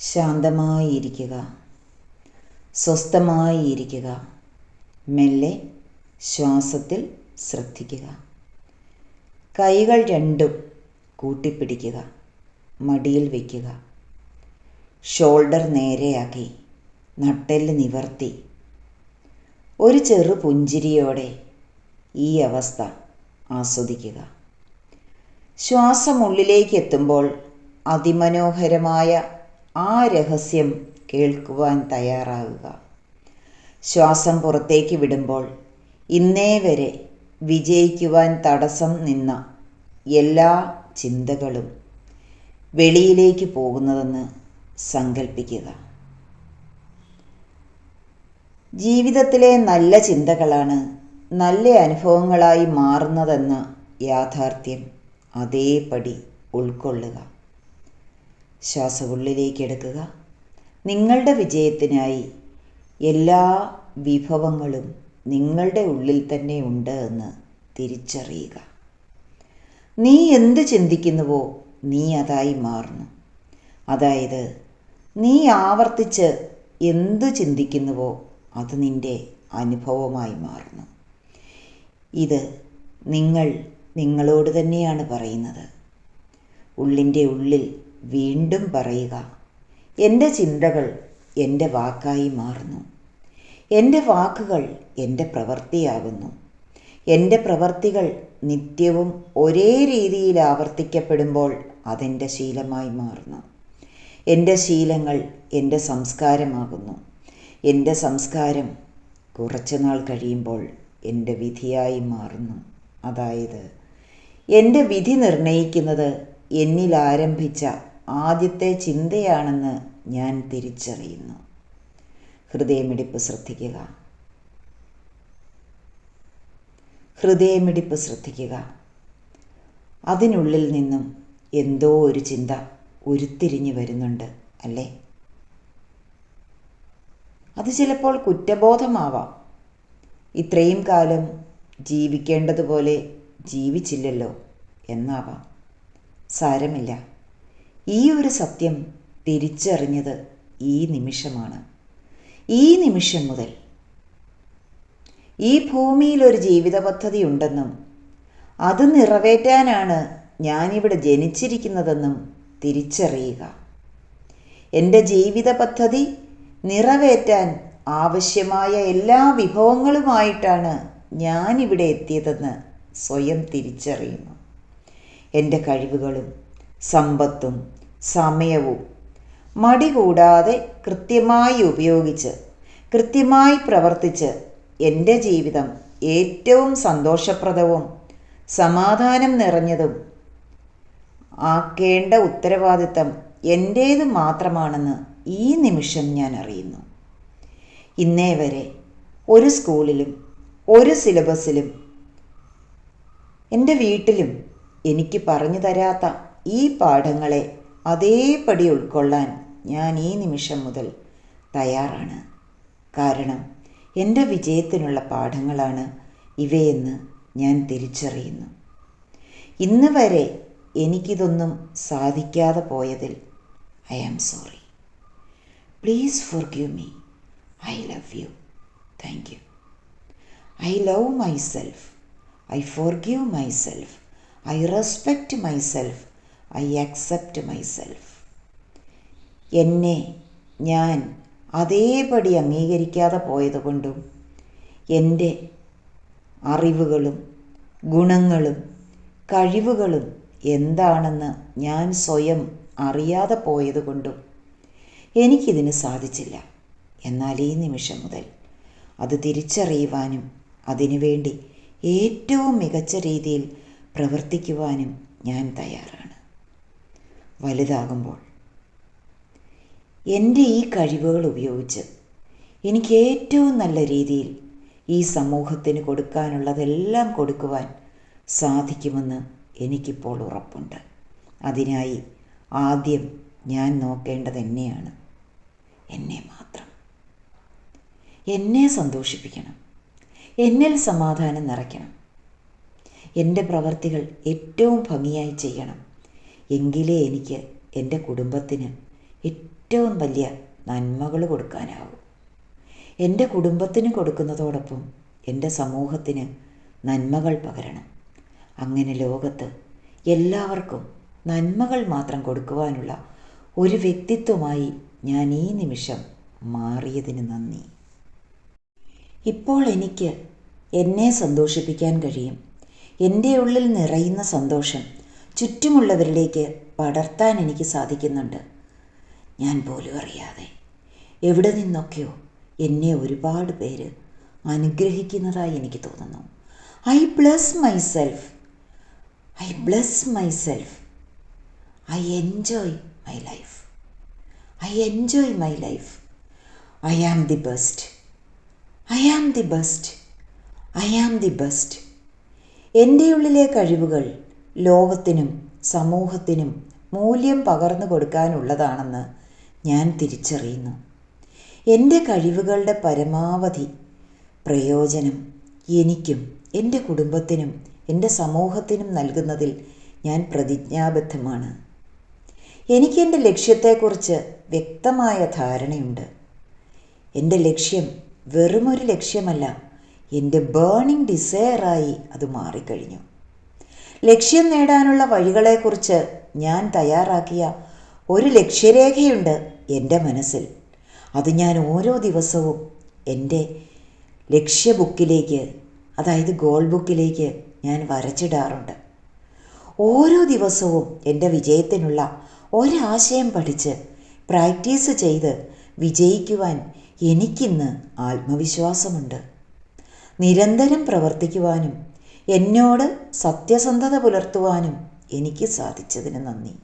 ശാന്തമായി സ്വസ്ഥമായിരിക്കുക. മെല്ലെ ശ്വാസത്തിൽ ശ്രദ്ധിക്കുക. കൈകൾ രണ്ടും കൂട്ടിപ്പിടിക്കുക. മടിയിൽ വയ്ക്കുക. ഷോൾഡർ നേരെയാക്കി നട്ടെല്ല് നിവർത്തി. ഒരു ചെറു പുഞ്ചിരിയോടെ ഈ അവസ്ഥ ആസ്വദിക്കുക. ശ്വാസം ഉള്ളിലേക്ക് എത്തുമ്പോൾ അതിമനോഹരമായ ആ രഹസ്യം കേൾക്കുവാൻ തയ്യാറാകുക ശ്വാസം പുറത്തേക്ക് വിടുമ്പോൾ ഇന്നേ വരെ വിജയിക്കുവാൻ തടസ്സം നിന്ന എല്ലാ ചിന്തകളും വെളിയിലേക്ക് പോകുന്നതെന്ന് സങ്കല്പിക്കുക ജീവിതത്തിലെ നല്ല ചിന്തകളാണ് നല്ല അനുഭവങ്ങളായി മാറുന്നതെന്ന യാഥാർത്ഥ്യം അതേപടി ഉൾക്കൊള്ളുക. ശ്വാസം ഉള്ളിലേക്ക് എടുക്കുക. നിങ്ങളുടെ വിജയത്തിനായി എല്ലാ വിഭവങ്ങളും നിങ്ങളുടെ ഉള്ളിൽ തന്നെ ഉണ്ട് എന്ന് തിരിച്ചറിയുക. നീ എന്ത് ചിന്തിക്കുന്നുവോ നീ അതായി മാറുന്നു. അതായത് നീ ആവർത്തിച്ച് എന്ത് ചിന്തിക്കുന്നുവോ അത് നിന്റെ അനുഭവമായി മാറുന്നു. ഇത് നിങ്ങൾ നിങ്ങളോട് തന്നെയാണ് പറയുന്നത്. ഉള്ളിന്റെ ഉള്ളിൽ വീണ്ടും പറയുക എന്റെ ചിന്തകൾ എന്റെ വാക്കായി മാറുന്നു. എന്റെ വാക്കുകൾ എന്റെ പ്രവൃത്തിയാകുന്നു. എന്റെ പ്രവൃത്തികൾ നിത്യവും ഒരേ രീതിയിൽ ആവർത്തിക്കപ്പെടുമ്പോൾ അതെന്റെ ശീലമായി മാറുന്നു. എന്റെ ശീലങ്ങൾ എന്റെ സംസ്കാരമാകുന്നു. എന്റെ സംസ്കാരം കുറച്ചു നാൾ കഴിയുമ്പോൾ എന്റെ വിധിയായി മാറുന്നു. അതായത് എന്റെ വിധി നിർണയിക്കുന്നത് എന്നിൽ ആരംഭിച്ച ആദ്യത്തെ ചിന്തയാണെന്ന് ഞാൻ തിരിച്ചറിയുന്നു. ഹൃദയമിടിപ്പ് ശ്രദ്ധിക്കുക. ഹൃദയമിടിപ്പ് ശ്രദ്ധിക്കുക. അതിനുള്ളിൽ നിന്നും എന്തോ ഒരു ചിന്ത ഉരുത്തിരിഞ്ഞു വരുന്നുണ്ട് അല്ലേ? അത് ചിലപ്പോൾ കുറ്റബോധമാവാം. ഇത്രയും കാലം ജീവിക്കേണ്ടതുപോലെ ജീവിച്ചില്ലല്ലോ എന്നാവാം. സാരമില്ല. ഈ ഒരു സത്യം തിരിച്ചറിഞ്ഞത് ഈ നിമിഷമാണ്. ഈ നിമിഷം മുതൽ ഈ ഭൂമിയിൽ ഒരു ജീവിത പദ്ധതി ഉണ്ടെന്നും അത് നിറവേറ്റാനാണ് ഞാനിവിടെ ജനിച്ചിരിക്കുന്നതെന്നും തിരിച്ചറിയുക. എന്റെ ജീവിത പദ്ധതി നിറവേറ്റാൻ ആവശ്യമായ എല്ലാ വിഭവങ്ങളുമായിട്ടാണ് ഞാനിവിടെ എത്തിയതെന്ന് സ്വയം തിരിച്ചറിയുന്നു. എന്റെ കഴിവുകളും സമ്പത്തും സമയവും. മടി കൂടാതെ കൃത്യമായി ഉപയോഗിച്ച് കൃത്യമായി പ്രവർത്തിച്ച് എന്റെ ജീവിതം ഏറ്റവും സന്തോഷപ്രദവും സമാധാനം നിറഞ്ഞതും ആക്കേണ്ട ഉത്തരവാദിത്തം എന്റേത് മാത്രമാണെന്ന് ഈ നിമിഷം ഞാൻ അറിയുന്നു. ഇന്നേ വരെ ഒരു സ്കൂളിലും ഒരു സിലബസിലും എന്റെ വീട്ടിലും എനിക്ക് പറഞ്ഞു തരാത്ത ഈ പാഠങ്ങളെ അതേപടി ഉൾക്കൊള്ളാൻ ഞാൻ ഈ നിമിഷം മുതൽ തയ്യാറാണ്. കാരണം എന്റെ വിജയത്തിനുള്ള പാഠങ്ങളാണ് ഇവയെന്ന് ഞാൻ തിരിച്ചറിയുന്നു. ഇന്ന് വരെ എനിക്കിതൊന്നും സാധിക്കാതെ പോയതിൽ I am sorry. Please forgive me. I love you. Thank you. I love myself I forgive myself. I respect myself I accept myself എന്നെ ഞാൻ അതേപടി അംഗീകരിക്കാതെ പോയതുകൊണ്ടും എന്റെ അറിവുകളും ഗുണങ്ങളും കഴിവുകളും എന്താണെന്ന് ഞാൻ സ്വയം അറിയാതെ പോയതുകൊണ്ടും എനിക്കിതിന് സാധിച്ചില്ല. എന്നാൽ ഈ നിമിഷം മുതൽ അത് തിരിച്ചറിയുവാനും അതിനുവേണ്ടി ഏറ്റവും മികച്ച രീതിയിൽ പ്രവർത്തിക്കുവാനും ഞാൻ തയ്യാറാണ്. വലുതാകുമ്പോൾ എന്റെ ഈ കഴിവുകൾ ഉപയോഗിച്ച് എനിക്ക് ഏറ്റവും നല്ല രീതിയിൽ ഈ സമൂഹത്തിന് കൊടുക്കാനുള്ളതെല്ലാം കൊടുക്കുവാൻ സാധിക്കുമെന്ന് എനിക്കിപ്പോൾ ഉറപ്പുണ്ട്. അതിനായി ആദ്യം ഞാൻ നോക്കേണ്ടത് എന്നെയാണ്. എന്നെ മാത്രം. എന്നെ സന്തോഷിപ്പിക്കണം. എന്നിൽ സമാധാനം നിറയ്ക്കണം. എന്റെ പ്രവർത്തികൾ ഏറ്റവും ഭംഗിയായി ചെയ്യണം. എങ്കിലേ എനിക്ക് എന്റെ കുടുംബത്തിന് ഏറ്റവും വലിയ നന്മകൾ കൊടുക്കാനാവും. എന്റെ കുടുംബത്തിന് കൊടുക്കുന്നതോടൊപ്പം എന്റെ സമൂഹത്തിന് നന്മകൾ പകരണം. അങ്ങനെ ലോകത്ത് എല്ലാവർക്കും നന്മകൾ മാത്രം കൊടുക്കുവാനുള്ള ഒരു വ്യക്തിത്വമായി ഞാൻ ഈ നിമിഷം മാറിയതിന് നന്ദി. ഇപ്പോൾ എനിക്ക് എന്നെ സന്തോഷിപ്പിക്കാൻ കഴിയും. എന്റെ ഉള്ളിൽ നിറയുന്ന സന്തോഷം ചുറ്റുമുള്ളവരിലേക്ക് പടർത്താൻ എനിക്ക് സാധിക്കുന്നുണ്ട്. ഞാൻ പോലും അറിയാതെ എവിടെ നിന്നൊക്കെയോ എന്നെ ഒരുപാട് പേര് അനുഗ്രഹിക്കുന്നതായി എനിക്ക് തോന്നുന്നു. I bless myself I bless myself I enjoy my life. I enjoy my life. I am the best. I am the best. I am the best. എന്റെ ഉള്ളിലെ കഴിവുകൾ ലോകത്തിനും സമൂഹത്തിനും മൂല്യം പകർന്നു കൊടുക്കാനുള്ളതാണെന്ന് ഞാൻ തിരിച്ചറിയുന്നു. എന്റെ കഴിവുകളുടെ പരമാവധി പ്രയോജനം എനിക്കും എന്റെ കുടുംബത്തിനും എന്റെ സമൂഹത്തിനും നൽകുന്നതിൽ ഞാൻ പ്രതിജ്ഞാബദ്ധമാണ്. എനിക്ക് എന്റെ ലക്ഷ്യത്തെക്കുറിച്ച് വ്യക്തമായ ധാരണയുണ്ട്. എന്റെ ലക്ഷ്യം വെറുമൊരു ലക്ഷ്യമല്ല എന്റെ ബേണിംഗ് ഡിസയറായി അത് മാറിക്കഴിഞ്ഞു. ലക്ഷ്യം നേടാനുള്ള വഴികളെക്കുറിച്ച് ഞാൻ തയ്യാറാക്കിയ ഒരു ലക്ഷ്യരേഖയുണ്ട് എന്റെ മനസ്സിൽ. അത് ഞാൻ ഓരോ ദിവസവും എന്റെ ലക്ഷ്യ ബുക്കിലേക്ക് അതായത് ഗോൾ ബുക്കിലേക്ക് ഞാൻ വരച്ചിടാറുണ്ട്. ഓരോ ദിവസവും എന്റെ വിജയത്തിനുള്ള ഒരാശയം പഠിച്ച് പ്രാക്ടീസ് ചെയ്ത് വിജയിക്കുവാൻ എനിക്കിന്ന് ആത്മവിശ്വാസമുണ്ട്. നിരന്തരം പ്രവർത്തിക്കുവാനും എന്നോട് സത്യസന്ധത പുലർത്തുവാനും എനിക്ക് സാധിച്ചതിന് നന്ദി.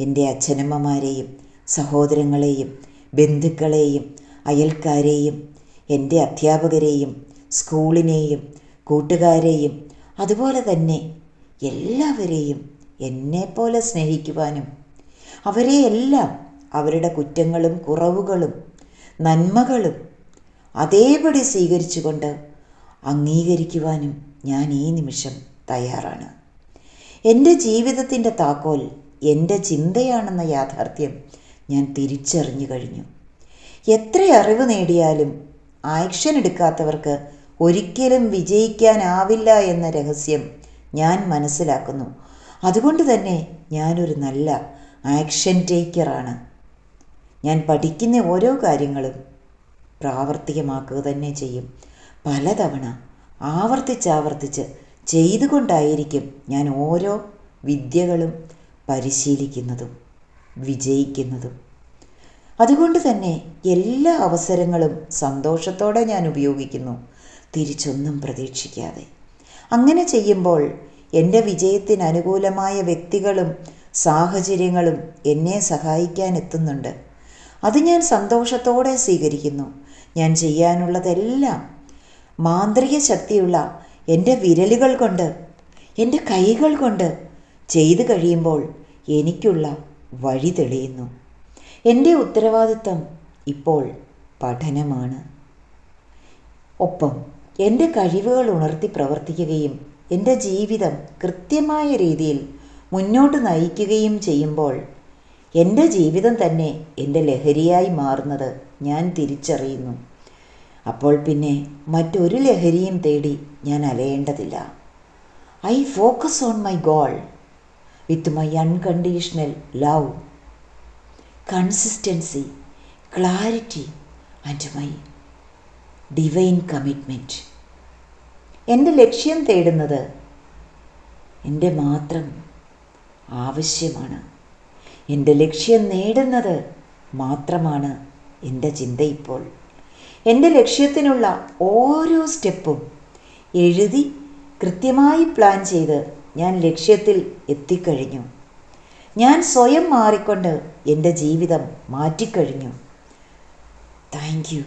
എന്റെ അച്ഛനമ്മമാരെയും സഹോദരങ്ങളെയും ബന്ധുക്കളെയും അയൽക്കാരെയും എന്റെ അധ്യാപകരെയും സ്കൂളിനെയും കൂട്ടുകാരെയും അതുപോലെ തന്നെ എല്ലാവരെയും എന്നെപ്പോലെ സ്നേഹിക്കുവാനും അവരെയെല്ലാം അവരുടെ കുറ്റങ്ങളും കുറവുകളും നന്മകളും അതേപടി സ്വീകരിച്ചുകൊണ്ട് അംഗീകരിക്കുവാനും ഞാൻ ഈ നിമിഷം തയ്യാറാണ്. എന്റെ ജീവിതത്തിന്റെ താക്കോൽ എന്റെ ചിന്തയാണെന്ന യാഥാർത്ഥ്യം ഞാൻ തിരിച്ചറിഞ്ഞു കഴിഞ്ഞു. എത്ര അറിവ് നേടിയാലും ആക്ഷൻ എടുക്കാത്തവർക്ക് ഒരിക്കലും വിജയിക്കാനാവില്ല എന്ന രഹസ്യം ഞാൻ മനസ്സിലാക്കുന്നു. അതുകൊണ്ട് തന്നെ ഞാനൊരു നല്ല ആക്ഷൻ ടേക്കറാണ്. ഞാൻ പഠിക്കുന്ന ഓരോ കാര്യങ്ങളും പ്രാവർത്തികമാക്കുക തന്നെ ചെയ്യും. പലതവണ ആവർത്തിച്ചാവർത്തിച്ച് ചെയ്തുകൊണ്ടായിരിക്കും ഞാൻ ഓരോ വിദ്യകളും പരിശീലിക്കുന്നതും വിജയിക്കുന്നതും. അതുകൊണ്ട് തന്നെ എല്ലാ അവസരങ്ങളും സന്തോഷത്തോടെ ഞാൻ ഉപയോഗിക്കുന്നു. തിരിച്ചൊന്നും പ്രതീക്ഷിക്കാതെ. അങ്ങനെ ചെയ്യുമ്പോൾ എന്റെ വിജയത്തിന് അനുകൂലമായ വ്യക്തികളും സാഹചര്യങ്ങളും എന്നെ സഹായിക്കാൻ എത്തുന്നുണ്ട്. അത് ഞാൻ സന്തോഷത്തോടെ സ്വീകരിക്കുന്നു. ഞാൻ ചെയ്യാനുള്ളതെല്ലാം മാന്ത്രിക ശക്തിയുള്ള എന്റെ വിരലുകൾ കൊണ്ട് എന്റെ കൈകൾ കൊണ്ട് ചെയ്തു കഴിയുമ്പോൾ എനിക്കുള്ള വഴി തെളിയുന്നു. എന്റെ ഉത്തരവാദിത്തം ഇപ്പോൾ പഠനമാണ്. ഒപ്പം എന്റെ കഴിവുകൾ ഉണർത്തി പ്രവർത്തിക്കുകയും എന്റെ ജീവിതം കൃത്യമായ രീതിയിൽ മുന്നോട്ട് നയിക്കുകയും ചെയ്യുമ്പോൾ എന്റെ ജീവിതം തന്നെ എന്റെ ലഹരിയായി മാറുന്നത് ഞാൻ തിരിച്ചറിയുന്നു. അപ്പോൾ പിന്നെ മറ്റൊരു ലഹരിയും തേടി ഞാൻ അലയേണ്ടതില്ല. I focus on my goal. With my unconditional love. Consistency clarity and my divine commitment എന്റെ ലക്ഷ്യം തേടുന്നത് എന്റെ മാത്രം ആവശ്യമാണ്. എന്റെ ലക്ഷ്യം നേടുന്നത് മാത്രമാണ് എന്റെ ചിന്ത ഇപ്പോൾ. എന്റെ ലക്ഷ്യത്തിനുള്ള ഓരോ സ്റ്റെപ്പും എഴുതി കൃത്യമായി പ്ലാൻ ചെയ്ത് ഞാൻ ലക്ഷ്യത്തിൽ എത്തിക്കഴിഞ്ഞു. ഞാൻ സ്വയം മാറിക്കൊണ്ട് എന്റെ ജീവിതം മാറ്റിക്കഴിഞ്ഞു. Thank you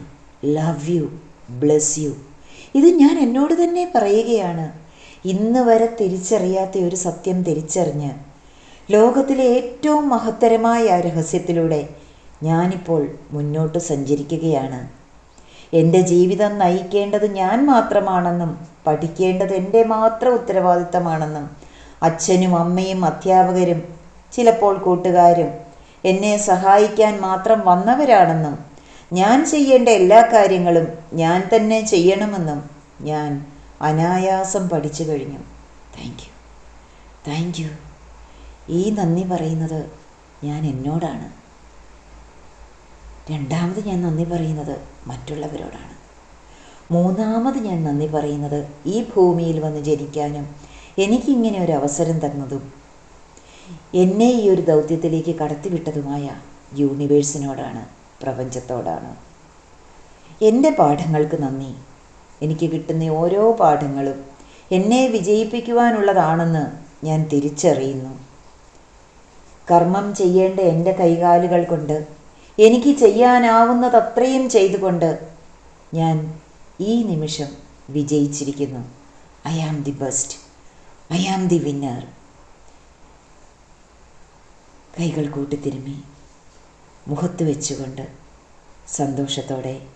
love you bless you ഇത് ഞാൻ എന്നോട് തന്നെ പറയുകയാണ്. ഇന്ന് വരെ തിരിച്ചറിയാത്ത ഒരു സത്യം തിരിച്ചറിഞ്ഞ് ലോകത്തിലെ ഏറ്റവും മഹത്തരമായ രഹസ്യത്തിലൂടെ ഞാനിപ്പോൾ മുന്നോട്ട് സഞ്ചരിക്കുകയാണ്. എന്റെ ജീവിതം നയിക്കേണ്ടത് ഞാൻ മാത്രമാണെന്നും പഠിക്കേണ്ടത് എന്റെ മാത്രം ഉത്തരവാദിത്തമാണെന്നും അച്ഛനും അമ്മയും അധ്യാപകരും ചിലപ്പോൾ കൂട്ടുകാരും എന്നെ സഹായിക്കാൻ മാത്രം വന്നവരാണെന്നും ഞാൻ ചെയ്യേണ്ട എല്ലാ കാര്യങ്ങളും ഞാൻ തന്നെ ചെയ്യണമെന്നും ഞാൻ അനായാസം പഠിച്ചു കഴിഞ്ഞു. താങ്ക് യു താങ്ക് യു ഈ നന്ദി പറയുന്നത് ഞാൻ എന്നോടാണ്. രണ്ടാമത് ഞാൻ നന്ദി പറയുന്നത് മറ്റുള്ളവരോടാണ്. മൂന്നാമത് ഞാൻ നന്ദി പറയുന്നത് ഈ ഭൂമിയിൽ വന്ന് ജനിക്കാനും എനിക്കിങ്ങനെ ഒരു അവസരം തന്നതും എന്നെ ഈ ഒരു ദൗത്യത്തിലേക്ക് കടത്തിവിട്ടതുമായ യൂണിവേഴ്സിനോടാണ് പ്രപഞ്ചത്തോടാണ്. എന്റെ പാഠങ്ങൾക്ക് നന്ദി. എനിക്ക് കിട്ടുന്ന ഓരോ പാഠങ്ങളും എന്നെ വിജയിപ്പിക്കുവാനുള്ളതാണെന്ന് ഞാൻ തിരിച്ചറിയുന്നു. കർമ്മം ചെയ്യേണ്ട എന്റെ കൈകാലുകൾ കൊണ്ട് എനിക്ക് ചെയ്യാനാവുന്നതത്രയും ചെയ്തുകൊണ്ട് ഞാൻ ഈ നിമിഷം വിജയിച്ചിരിക്കുന്നു. I am the best I am the winner കൈകൾ കൂട്ടിത്തിരുമ്മി മുഖത്ത് വെച്ചുകൊണ്ട് സന്തോഷത്തോടെ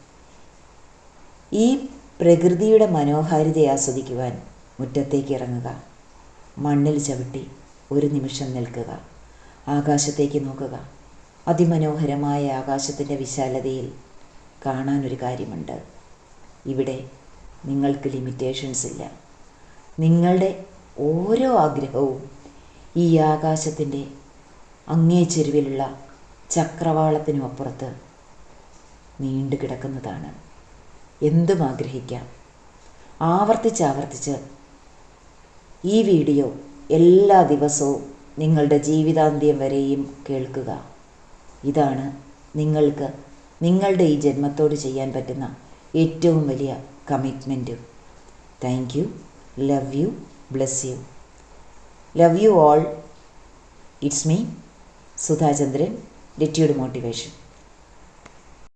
ഈ പ്രകൃതിയുടെ മനോഹാരിതയെ ആസ്വദിക്കുവാൻ മുറ്റത്തേക്ക് ഇറങ്ങുക. മണ്ണിൽ ചവിട്ടി ഒരു നിമിഷം നിൽക്കുക. ആകാശത്തേക്ക് നോക്കുക. അതിമനോഹരമായ ആകാശത്തിന്റെ വിശാലതയിൽ കാണാനൊരു കാര്യമുണ്ട്. ഇവിടെ നിങ്ങൾക്ക് ലിമിറ്റേഷൻസ് ഇല്ല. നിങ്ങളുടെ ഓരോ ആഗ്രഹവും ഈ ആകാശത്തിന്റെ അങ്ങേ ചെരുവിലുള്ള ചക്രവാളത്തിനും അപ്പുറത്ത് നീണ്ടു കിടക്കുന്നതാണ്. എന്തും ആഗ്രഹിക്കാം. ആവർത്തിച്ച് ആവർത്തിച്ച് ഈ വീഡിയോ എല്ലാ ദിവസവും നിങ്ങളുടെ ജീവിതാന്ത്യം വരെയും കേൾക്കുക. ഇതാണ് നിങ്ങൾക്ക് നിങ്ങളുടെ ഈ ജന്മത്തോട് ചെയ്യാൻ പറ്റുന്ന ഏറ്റവും വലിയ കമ്മിറ്റ്മെന്റും thank you love you bless you love you all it's me Sudhachandran attitude motivation